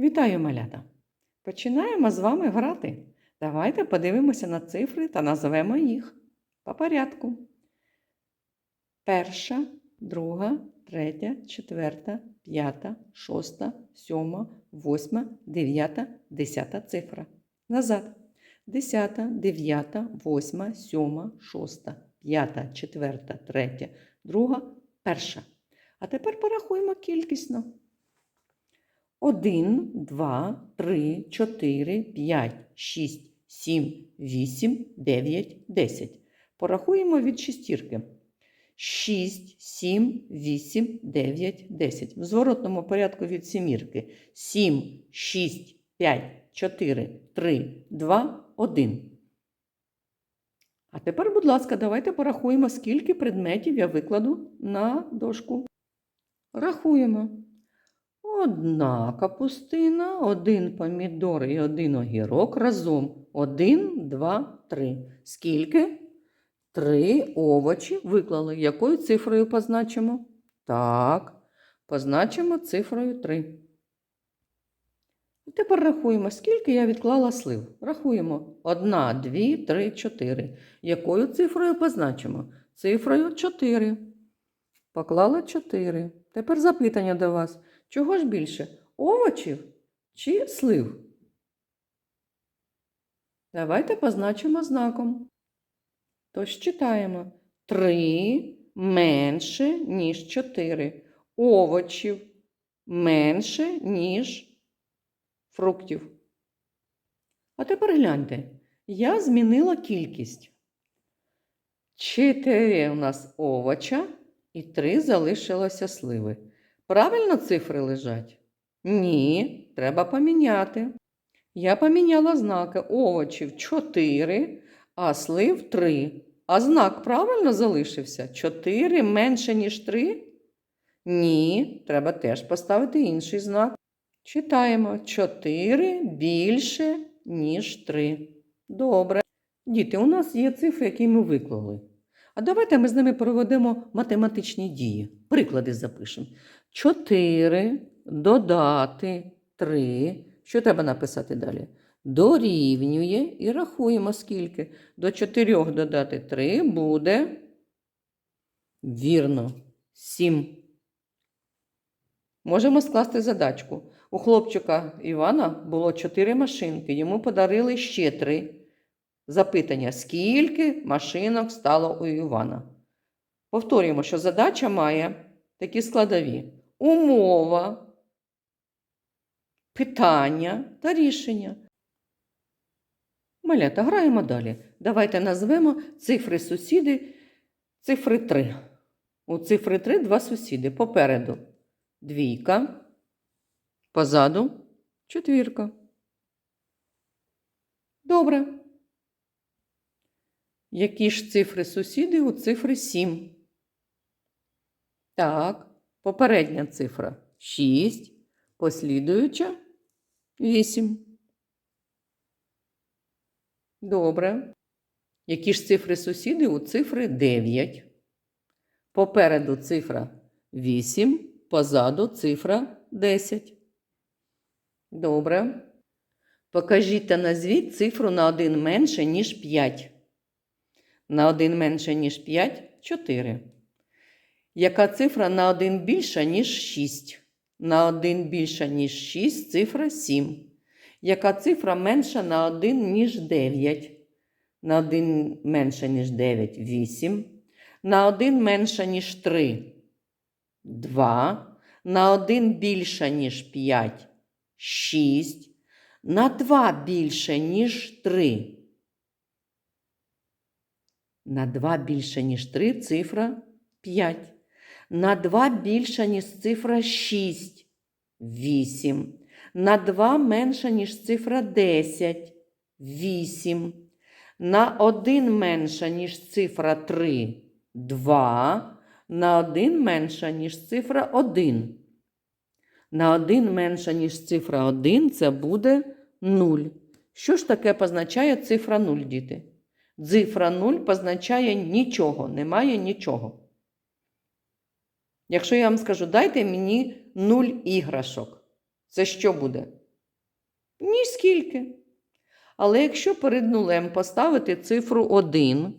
Вітаю, малята! Починаємо з вами грати. Давайте подивимося на цифри та назвемо їх по порядку. Перша, друга, третя, четверта, п'ята, шоста, сьома, восьма, дев'ята, десята цифра. Назад. Десята, дев'ята, восьма, сьома, шоста, п'ята, четверта, третя, друга, перша. А тепер порахуємо кількісно. 1, 2, 3, 4, 5, 6, 7, 8, 9, 10. Порахуємо від шестірки. 6, 7, 8, 9, 10. В зворотному порядку від сімірки. 7, 6, 5, 4, 3, 2, 1. А тепер, будь ласка, давайте порахуємо, скільки предметів я викладу на дошку. Рахуємо. Одна капустина, один помідор і один огірок разом. Один, два, три. Скільки? Три овочі виклали. Якою цифрою позначимо? Так, позначимо цифрою 3. Тепер рахуємо, скільки я відклала слив. Рахуємо. Одна, дві, три, чотири. Якою цифрою позначимо? Цифрою 4. Поклала 4. Тепер запитання до вас. Чого ж більше? Овочів чи слив? Давайте позначимо знаком. Тож читаємо. 3 менше, ніж 4. Овочів менше, ніж фруктів. А тепер гляньте. Я змінила кількість. 4 у нас овоча і 3 залишилося сливи. Правильно цифри лежать? Ні, треба поміняти. Я поміняла знаки овочів 4, а слив 3. А знак правильно залишився? 4 менше, ніж 3? Ні, треба теж поставити інший знак. Читаємо 4 більше, ніж 3. Добре. Діти, у нас є цифри, які ми виклали. А давайте ми з ними проведемо математичні дії. Приклади запишемо. 4 додати 3. Що треба написати далі? Дорівнює і рахуємо скільки. До 4 додати 3 буде. Вірно, 7. Можемо скласти задачку. У хлопчика Івана було 4 машинки, йому подарили ще 3. Запитання: скільки машинок стало у Івана? Повторюємо, що задача має такі складові: умова, питання та рішення. Малята, граємо далі. Давайте назвемо цифри сусіди цифри 3. У цифри 3 два сусіди. Попереду двійка, позаду четвірка. Добре. Які ж цифри сусіди у цифри 7? Так, попередня цифра 6, послідуюча 8. Добре. Які ж цифри сусіди у цифри 9? Попереду цифра 8, позаду цифра 10. Добре. Покажіть та назвіть цифру на 1 менше, ніж 5. На 1 менше, ніж 5 4. Яка цифра на 1 більша, ніж 6? На 1 більша, ніж 6 цифра 7. Яка цифра менша на 1, ніж 9? На 1 менше, ніж 9 8. На 1 менша, ніж 3 2. На 1 більша, ніж 5 6. На 2 більше, ніж 3. На 2 більше, ніж 3 цифра 5. На 2 більша, ніж цифра 6 8. На 2 менша, ніж цифра 10 8. На 1 менша, ніж цифра 3 2. На 1 менша, ніж цифра 1. На 1 менша, ніж цифра 1 це буде 0. Що ж таке позначає цифра 0, діти? Цифра 0 позначає нічого, немає нічого. Якщо я вам скажу, дайте мені 0 іграшок, це що буде? Ні скільки. Але якщо перед нулем поставити цифру 1,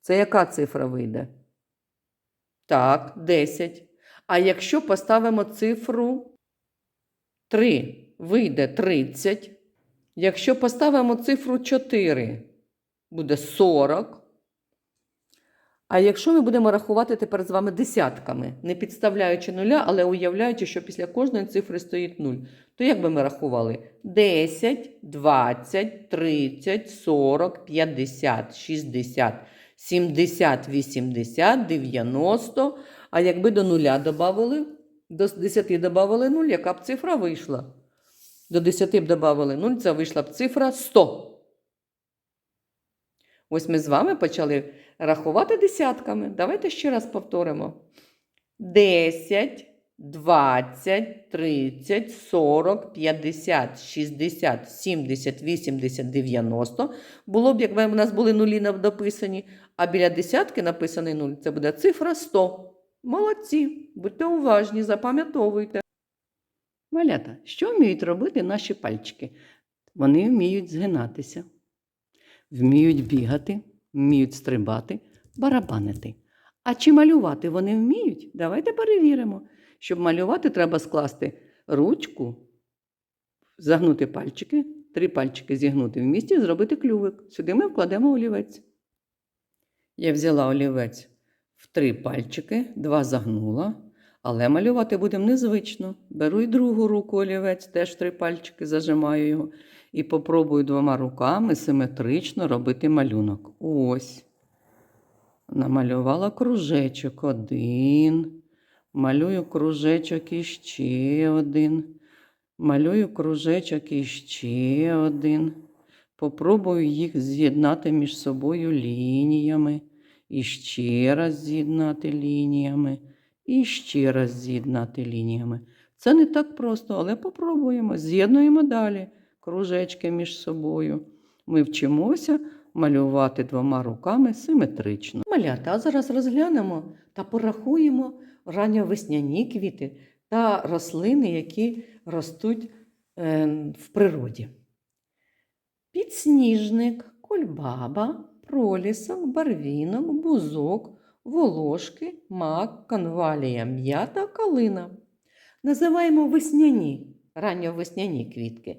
це яка цифра вийде? Так, 10. А якщо поставимо цифру 3, вийде 30. Якщо поставимо цифру 4, буде 40. А якщо ми будемо рахувати тепер з вами десятками, не підставляючи нуля, але уявляючи, що після кожної цифри стоїть 0, то як би ми рахували? 10, 20, 30, 40, 50, 60, 70, 80, 90. А якби до нуля додали, до 10 додали 0, яка б цифра вийшла? До 10 б додали 0, це вийшла б цифра 100. Ось ми з вами почали рахувати десятками. Давайте ще раз повторимо. 10, 20, 30, 40, 50, 60, 70, 80, 90. Було б, якби в нас були нулі дописані, а біля десятки написаний нуль. Це буде цифра 100. Молодці, будьте уважні, запам'ятовуйте. Малята, що вміють робити наші пальчики? Вони вміють згинатися, вміють бігати, вміють стрибати, барабанити. А чи малювати вони вміють? Давайте перевіримо. Щоб малювати, треба скласти ручку, загнути пальчики, три пальчики зігнути в місці і зробити клювик. Сюди ми вкладемо олівець. Я взяла олівець в три пальчики, два загнула, але малювати будемо незвично. Беру і другу руку олівець, теж три пальчики, зажимаю його і попробую двома руками симетрично робити малюнок. Ось. Намалювала кружечок один. Малюю кружечок іще один. Малюю кружечок іще один. Попробую їх з'єднати між собою лініями. І ще раз з'єднати лініями. І ще раз з'єднати лініями. Це не так просто, але попробуємо. З'єднуємо далі кружечки між собою. Ми вчимося малювати двома руками симетрично. Малята, зараз розглянемо та порахуємо ранньовесняні квіти та рослини, які ростуть е, в природі. Підсніжник, кульбаба, пролісок, барвінок, бузок, волошки, мак, конвалія, м'ята, калина. Називаємо весняні, ранньовесняні квітки.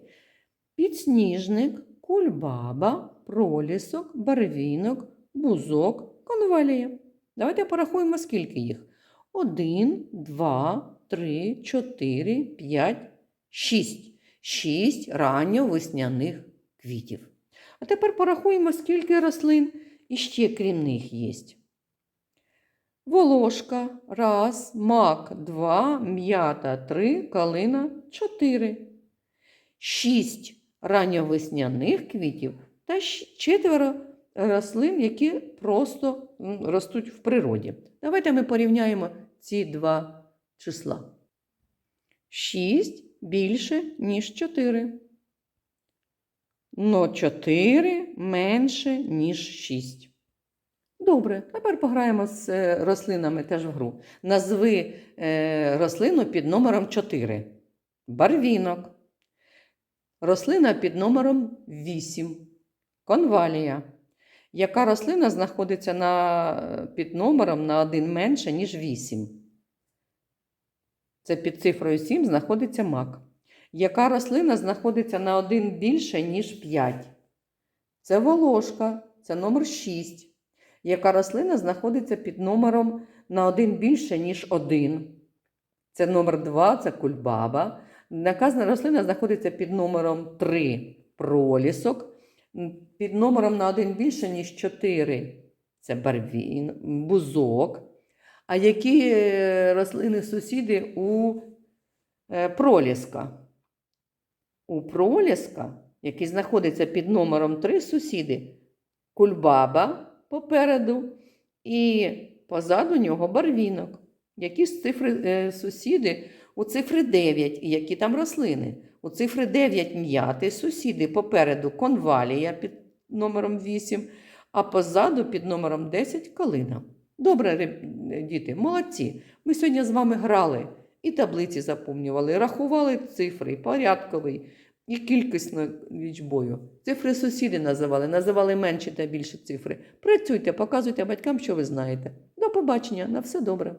Підсніжник, кульбаба, пролісок, барвінок, бузок, конвалія. Давайте порахуємо, скільки їх. Один, два, три, чотири, п'ять, шість. Шість ранньовесняних квітів. А тепер порахуємо, скільки рослин іще крім них є. Волошка раз, мак два, м'ята три, калина чотири. Шість ранньовесняних квітів та четверо рослин, які просто ростуть в природі. Давайте ми порівняємо ці два числа. 6 більше, ніж 4. Но 4 менше, ніж 6. Добре, тепер пограємо з е, рослинами теж в гру. Назви е, рослину під номером 4. Барвінок. Рослина під номером 8. Конвалія. Яка рослина знаходиться на, під номером на один менше, ніж 8? Це під цифрою 7 знаходиться мак. Яка рослина знаходиться на один більше, ніж 5? Це волошка, це номер 6. Яка рослина знаходиться під номером на один більше, ніж 1? Це номер 2, це кульбаба. Наказана рослина знаходиться під номером 3 пролісок. Під номером на один більше, ніж 4 це барвін, бузок. А які е, рослини сусіди у е, проліска? У проліска, який знаходиться під номером 3 сусіди, кульбаба попереду і позаду нього барвінок. Які з цифри е, сусіди у цифри 9 і які там рослини? У цифри 9 м'яти сусіди попереду конвалія під номером 8, а позаду під номером 10 калина. Добре, діти, молодці. Ми сьогодні з вами грали і таблиці заповнювали, рахували цифри, порядковий, І кількісно лічбою. Цифри сусіди називали, називали менші та більші цифри. Працюйте, показуйте батькам, що ви знаєте. До побачення, на все добре.